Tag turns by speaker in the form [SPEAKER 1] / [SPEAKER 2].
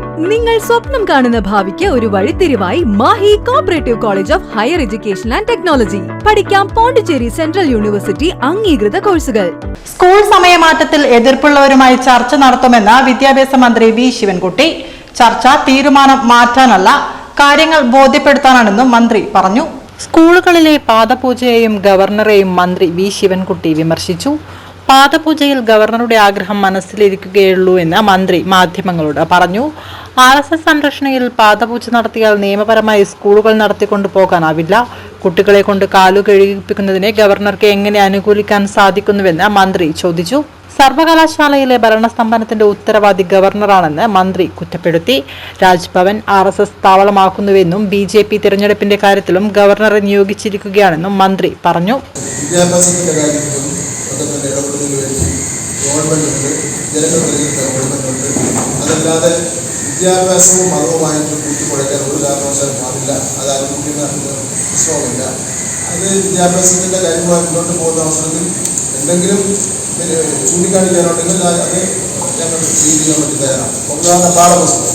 [SPEAKER 1] നിങ്ങൾ സ്വപ്നം കാണുന്ന ഭാവിക്ക് ഒരു വഴിത്തിരിവായി Mahe cooperative college of higher education and technology പഠിക്കാം പോണ്ടിച്ചേരി സെൻട്രൽ യൂണിവേഴ്സിറ്റി അംഗീകൃത കോഴ്സുകൾ.
[SPEAKER 2] സ്കൂൾ സമയമാറ്റത്തിൽ എതിർപ്പുള്ളവരുമായി ചർച്ച നടത്തുമെന്ന് വിദ്യാഭ്യാസ മന്ത്രി വി ശിവൻകുട്ടി. ചർച്ച തീരുമാനം മാറ്റാനല്ല കാര്യങ്ങൾ ബോധ്യപ്പെടുത്താനാണെന്നും മന്ത്രി പറഞ്ഞു. സ്കൂളുകളിലെ പാദപൂജയെയും ഗവർണറെയും മന്ത്രി വി ശിവൻകുട്ടി വിമർശിച്ചു. പാദപൂജയിൽ ഗവർണറുടെ ആഗ്രഹം മനസ്സിലിരിക്കുകയുള്ളൂ എന്ന് മന്ത്രി മാധ്യമങ്ങളോട് പറഞ്ഞു. ആർ എസ് എസ് സംരക്ഷണയിൽ പാദപൂജ നടത്തിയാൽ നിയമപരമായി സ്കൂളുകൾ നടത്തിക്കൊണ്ടു പോകാനാവില്ല. കുട്ടികളെ കൊണ്ട് കാലു കഴുകിപ്പിക്കുന്നതിനെ ഗവർണർക്ക് എങ്ങനെ അനുകൂലിക്കാൻ സാധിക്കുന്നുവെന്ന് മന്ത്രി ചോദിച്ചു. സർവകലാശാലയിലെ ഭരണസ്തംഭനത്തിന്റെ ഉത്തരവാദി ഗവർണറാണെന്ന് മന്ത്രി കുറ്റപ്പെടുത്തി. രാജ്ഭവൻ ആർ എസ് എസ് താവളമാക്കുന്നുവെന്നും ബി ജെ പി തിരഞ്ഞെടുപ്പിന്റെ കാര്യത്തിലും ഗവർണറെ നിയോഗിച്ചിരിക്കുകയാണെന്നും മന്ത്രി പറഞ്ഞു.
[SPEAKER 3] ഗവൺമെന്റുണ്ട് തിരഞ്ഞെടുത്ത ഗവൺമെന്റുണ്ട് അതല്ലാതെ വിദ്യാഭ്യാസവും മതവുമായിട്ട് കൂട്ടിക്കുഴയ്ക്കാൻ ഒരു കാരണവശാലും പാടില്ല. അത് അനുഭവിക്കുന്ന പ്രശ്നവുമില്ല അത് വിദ്യാഭ്യാസത്തിന്റെ കാര്യമായി മുന്നോട്ട് പോകുന്ന അവസരത്തിൽ എന്തെങ്കിലും ചൂണ്ടിക്കാണിക്കാനുണ്ടെങ്കിൽ അത് ഞങ്ങൾ ചെയ്യാൻ വേണ്ടി തയ്യാറാണ്. ഒന്നാമത്തെ പാഠപുസ്തകം.